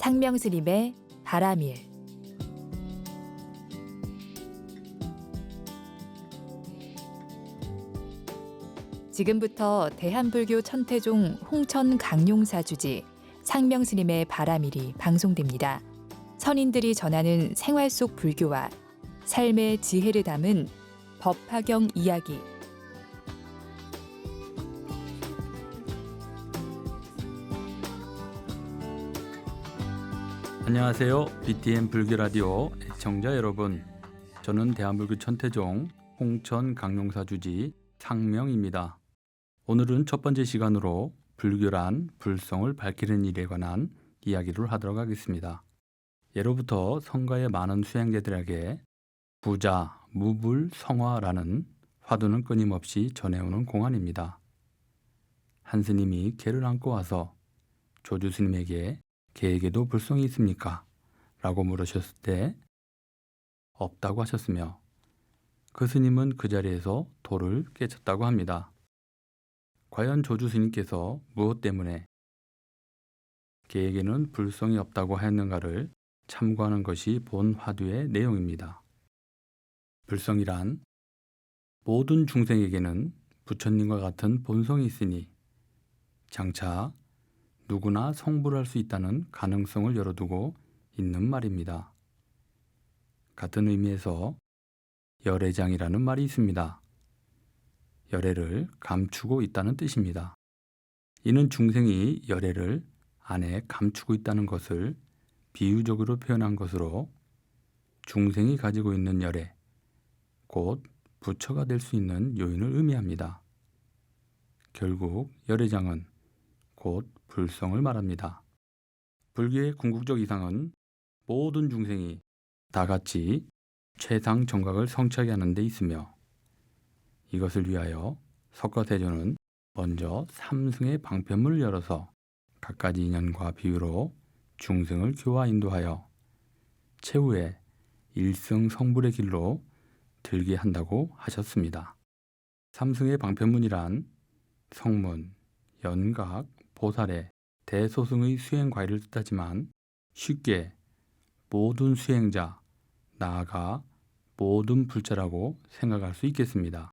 상명스님의 바람일 지금부터 대한불교 천태종 홍천 강용사 주지 상명스님의 바람일이 방송됩니다. 선인들이 전하는 생활 속 불교와 삶의 지혜를 담은 법화경 이야기 안녕하세요. BTN 불교 라디오 애청자 여러분. 저는 대한불교 천태종 홍천 강용사 주지 상명입니다. 오늘은 첫 번째 시간으로 불교란 불성을 밝히는 일에 관한 이야기를 하도록 하겠습니다. 예로부터 성가의 많은 수행자들에게 부자, 무불, 성화라는 화두는 끊임없이 전해오는 공안입니다. 한 스님이 개를 안고 와서 조주 스님에게 개에게도 불성이 있습니까? 라고 물으셨을 때 없다고 하셨으며 그 스님은 그 자리에서 돌을 깨쳤다고 합니다. 과연 조주 스님께서 무엇 때문에 개에게는 불성이 없다고 하였는가를 참고하는 것이 본 화두의 내용입니다. 불성이란 모든 중생에게는 부처님과 같은 본성이 있으니 장차 누구나 성불 할 수 있다는 가능성을 열어두고 있는 말입니다. 같은 의미에서 열애장이라는 말이 있습니다. 열애를 감추고 있다는 뜻입니다. 이는 중생이 열애를 안에 감추고 있다는 것을 비유적으로 표현한 것으로 중생이 가지고 있는 열애, 곧 부처가 될 수 있는 요인을 의미합니다. 결국 열애장은 곧 불성을 말합니다. 불교의 궁극적 이상은 모든 중생이 다 같이 최상 정각을 성취하게 하는 데 있으며 이것을 위하여 석가대조는 먼저 삼승의 방편문을 열어서 갖가지 인연과 비유로 중생을 교화 인도하여 최후에 일승 성불의 길로 들게 한다고 하셨습니다. 삼승의 방편문이란 성문, 연각, 보살의 대소승의 수행 과일을 뜻하지만 쉽게 모든 수행자, 나아가 모든 불자라고 생각할 수 있겠습니다.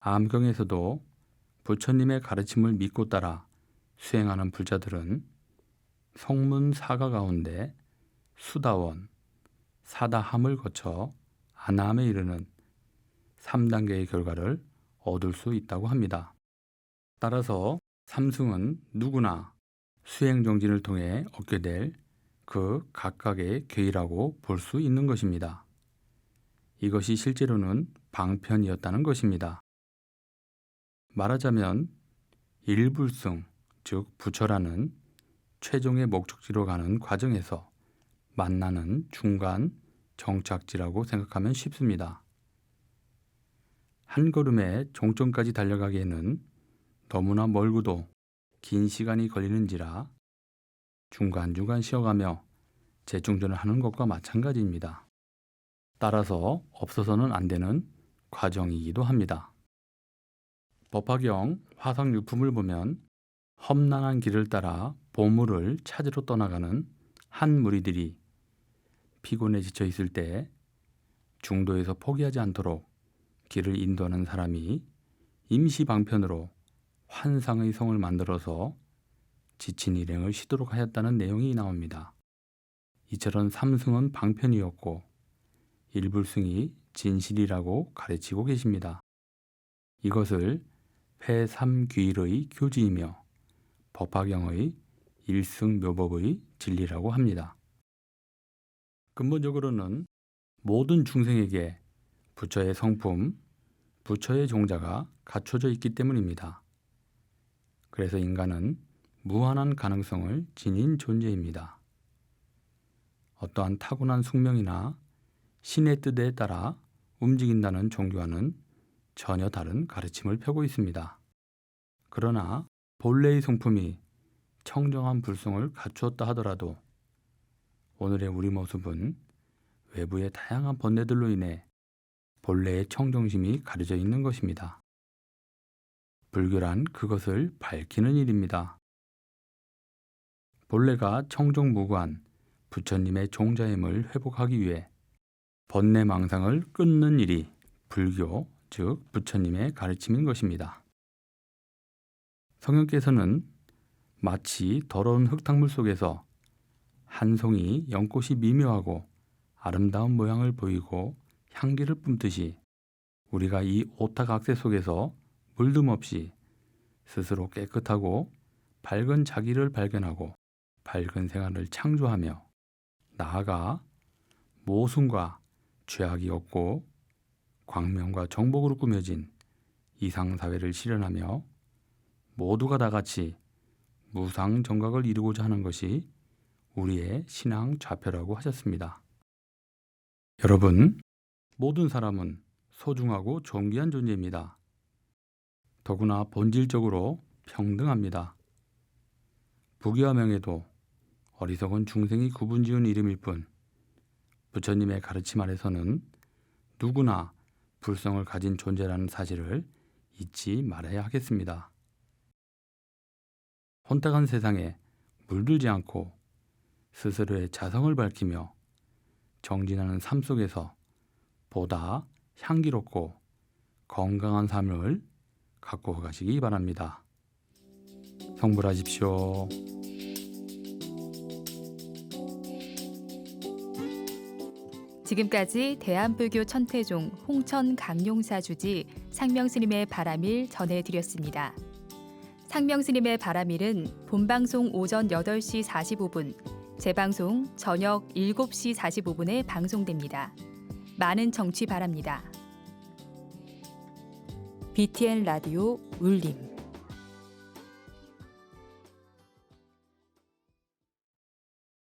암경에서도 부처님의 가르침을 믿고 따라 수행하는 불자들은 성문 사가 가운데 수다원, 사다함을 거쳐 안함에 이르는 3단계의 결과를 얻을 수 있다고 합니다. 따라서 삼승은 누구나 수행 정진을 통해 얻게 될 그 각각의 계이라고 볼 수 있는 것입니다. 이것이 실제로는 방편이었다는 것입니다. 말하자면 일불승, 즉 부처라는 최종의 목적지로 가는 과정에서 만나는 중간 정착지라고 생각하면 쉽습니다. 한 걸음에 종점까지 달려가기에는 너무나 멀고도 긴 시간이 걸리는지라 중간중간 쉬어가며 재충전을 하는 것과 마찬가지입니다. 따라서 없어서는 안 되는 과정이기도 합니다. 법화경 화상유품을 보면 험난한 길을 따라 보물을 찾으러 떠나가는 한 무리들이 피곤에 지쳐 있을 때 중도에서 포기하지 않도록 길을 인도하는 사람이 임시 방편으로 환상의 성을 만들어서 지친 일행을 쉬도록 하였다는 내용이 나옵니다. 이처럼 삼승은 방편이었고 일불승이 진실이라고 가르치고 계십니다. 이것을 폐삼귀일의 교지이며 법화경의 일승묘법의 진리라고 합니다. 근본적으로는 모든 중생에게 부처의 성품, 부처의 종자가 갖춰져 있기 때문입니다. 그래서 인간은 무한한 가능성을 지닌 존재입니다. 어떠한 타고난 숙명이나 신의 뜻에 따라 움직인다는 종교와는 전혀 다른 가르침을 펴고 있습니다. 그러나 본래의 성품이 청정한 불성을 갖추었다 하더라도 오늘의 우리 모습은 외부의 다양한 번뇌들로 인해 본래의 청정심이 가려져 있는 것입니다. 불교란 그것을 밝히는 일입니다. 본래가 청정무구한 부처님의 종자임을 회복하기 위해 번뇌망상을 끊는 일이 불교, 즉 부처님의 가르침인 것입니다. 성령께서는 마치 더러운 흙탕물 속에서 한 송이 연꽃이 미묘하고 아름다운 모양을 보이고 향기를 뿜듯이 우리가 이 오타각세 속에서 물듬 없이 스스로 깨끗하고 밝은 자기를 발견하고 밝은 생활을 창조하며 나아가 모순과 죄악이 없고 광명과 정복으로 꾸며진 이상사회를 실현하며 모두가 다 같이 무상 정각을 이루고자 하는 것이 우리의 신앙 좌표라고 하셨습니다. 여러분, 모든 사람은 소중하고 존귀한 존재입니다. 더구나 본질적으로 평등합니다. 부귀와 명예도 어리석은 중생이 구분 지은 이름일 뿐 부처님의 가르침 아래서는 누구나 불성을 가진 존재라는 사실을 잊지 말아야 하겠습니다. 혼탁한 세상에 물들지 않고 스스로의 자성을 밝히며 정진하는 삶 속에서 보다 향기롭고 건강한 삶을 갖고 가시기 바랍니다. 성불하십시오. 지금까지 대한불교 천태종 홍천 강용사 주지 상명스님의 바람일 전해드렸습니다. 상명스님의 바람일은 본방송 오전 8시 45분, 재방송 저녁 7시 45분에 방송됩니다. 많은 청취 바랍니다. BTN 라디오 울림